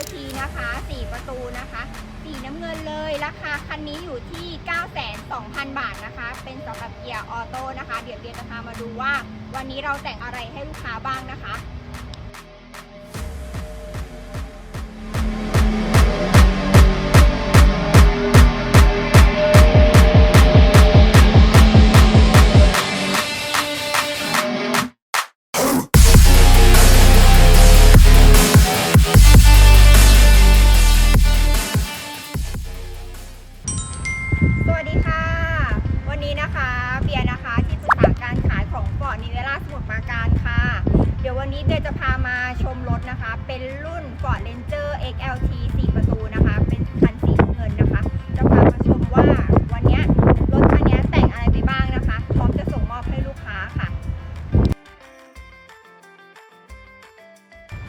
LT นะคะ 4 ประตูนะคะ สีน้ำเงินเลย ราคาคันนี้อยู่ที่ 92,000 บาทนะคะ เป็นสำหรับเกียร์ออโต้นะคะ เดี๋ยวเบียร์จะพามาดูว่า วันนี้เราแต่งอะไรให้ลูกค้าบ้างนะคะ นี้เบียร์จะพามาชมรถนะคะ เป็นรุ่น Ford Ranger XLT 4 ประตูนะคะ เป็นคันสีน้ำเงินนะคะ จะพามาชมว่าวันนี้รถคันนี้แต่งอะไรไปบ้างนะคะ พร้อมจะส่งมอบให้ลูกค้าค่ะ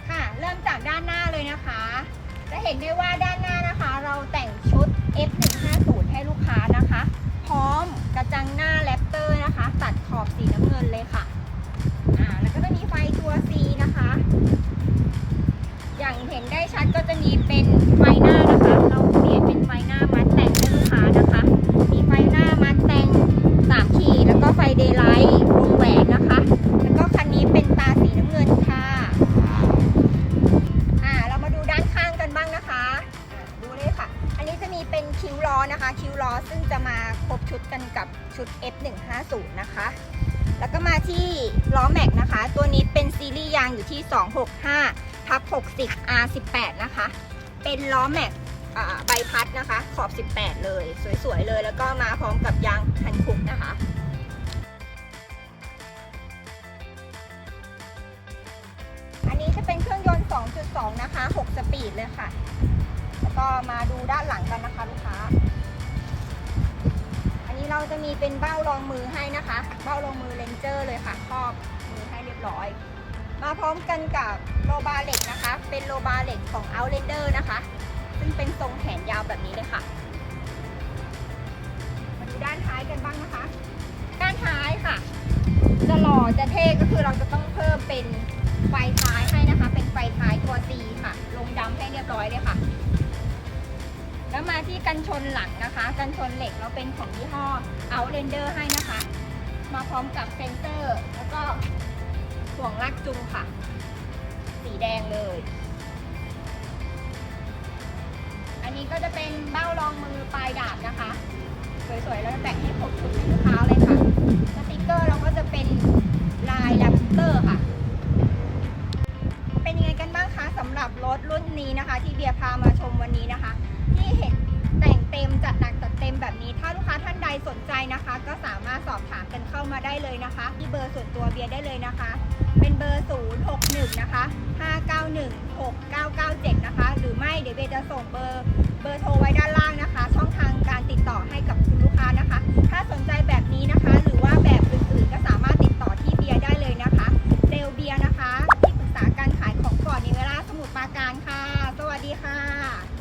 ค่ะ เริ่มจากด้านหน้าเลยนะคะ จะเห็นได้ว่าด้านหน้านะคะ เราแต่งชุด F150 ให้ลูกค้านะคะ พร้อมกระจังหน้าแรปเตอร์นะคะ ตัดขอบสีน้ำเงินเลยค่ะ อ่า แล้วก็จะมีไฟตัว C นะคะ อย่างเห็นได้ชัดก็ จะมีเป็นไฟหน้านะคะ เราเปลี่ยนเป็นไฟหน้ามัดแต่งให้ลูกค้านะคะ มีไฟหน้ามัดแต่ง3ขีดแล้วก็ไฟเดย์ไลท์วงแหวนนะคะ แล้วก็คันนี้เป็นตาสีน้ำเงินค่ะอ่าเรามาดูด้านข้างกันบ้างนะคะดูเลยค่ะ อันนี้จะมีเป็นคิ้วล้อนะคะ คิ้วล้อซึ่งจะมาครบชุดกันกับชุด F150 นะคะแล้วก็มาที่ล้อแม็กนะคะ ตัวนี้เป็นซีรีส์ยางอยู่ที่ 265 ทับ60 R18 นะคะ เป็นล้อแม็กใบพัดนะคะ ขอบ 18 เลย สวยๆ เลย แล้วก็มาพร้อมกับยางพันคุกนะคะอันนี้จะเป็นเครื่องยนต์ 2.2 นะคะ 6 สปีดเลยค่ะ แล้วก็มาดูด้านหลังกันนะคะลูกค้า อันนี้เราจะมีเป็นเบ้ารองมือให้นะคะ เบ้ารองมือเลนเจอร์เลยค่ะครอบมือให้เรียบร้อย มาพร้อมกันกับโลบาเหล็กนะคะ เป็นโลบาเหล็กของ Outlander นะคะ ซึ่งเป็นทรงแขนยาวแบบนี้เลยค่ะ มาดูด้านท้ายกันบ้างนะคะ ด้านท้ายค่ะ จะหล่อจะเท่ก็คือเราจะต้องเพิ่มเป็นไฟท้ายให้นะคะ เป็นไฟท้ายตัว C ค่ะ ลงดำให้เรียบร้อยเลยค่ะ แล้วมาที่กันชนหลังนะคะ กันชนเหล็กเราเป็นของยี่ห้อ Outlander ให้นะคะ มาพร้อมกับเซนเซอร์แล้วก็ ห่วงลากจูงค่ะ สีแดงเลย อันนี้ก็จะเป็นเบ้ารองมือปลายดาบนะคะ สวยๆ แล้วแต่งให้ครบชุดให้ลูกค้าเลยค่ะ สติกเกอร์เราก็จะเป็นลายแรปเตอร์ค่ะ เป็นยังไงกันบ้างคะสำหรับรถรุ่นนี้นะคะ ที่เบียร์พามาชมวันนี้นะคะ ที่เห็นแต่งเต็มจัดหนักจัดเต็มแบบนี้ ถ้าลูกค้าท่านใดสนใจนะคะ ก็สามารถสอบถามกันเข้ามาได้เลยนะคะ ที่เบอร์ส่วนตัวเบียร์ได้เลยนะคะ เป็นเบอร์ 061 นะคะ 591 6997 นะคะ หรือไม่เดี๋ยวเบจะส่งเบอร์เบอร์โทรไว้ด้านล่างนะคะ ช่องทางการติดต่อให้กับคุณลูกค้านะคะ ถ้าสนใจแบบนี้นะคะ หรือว่าแบบอื่นๆก็สามารถติดต่อที่เบียได้เลยนะคะเซลเบียนะคะที่ปรึกษาการขายของก่อนในเวลาสมุทรปราการค่ะ สวัสดีค่ะ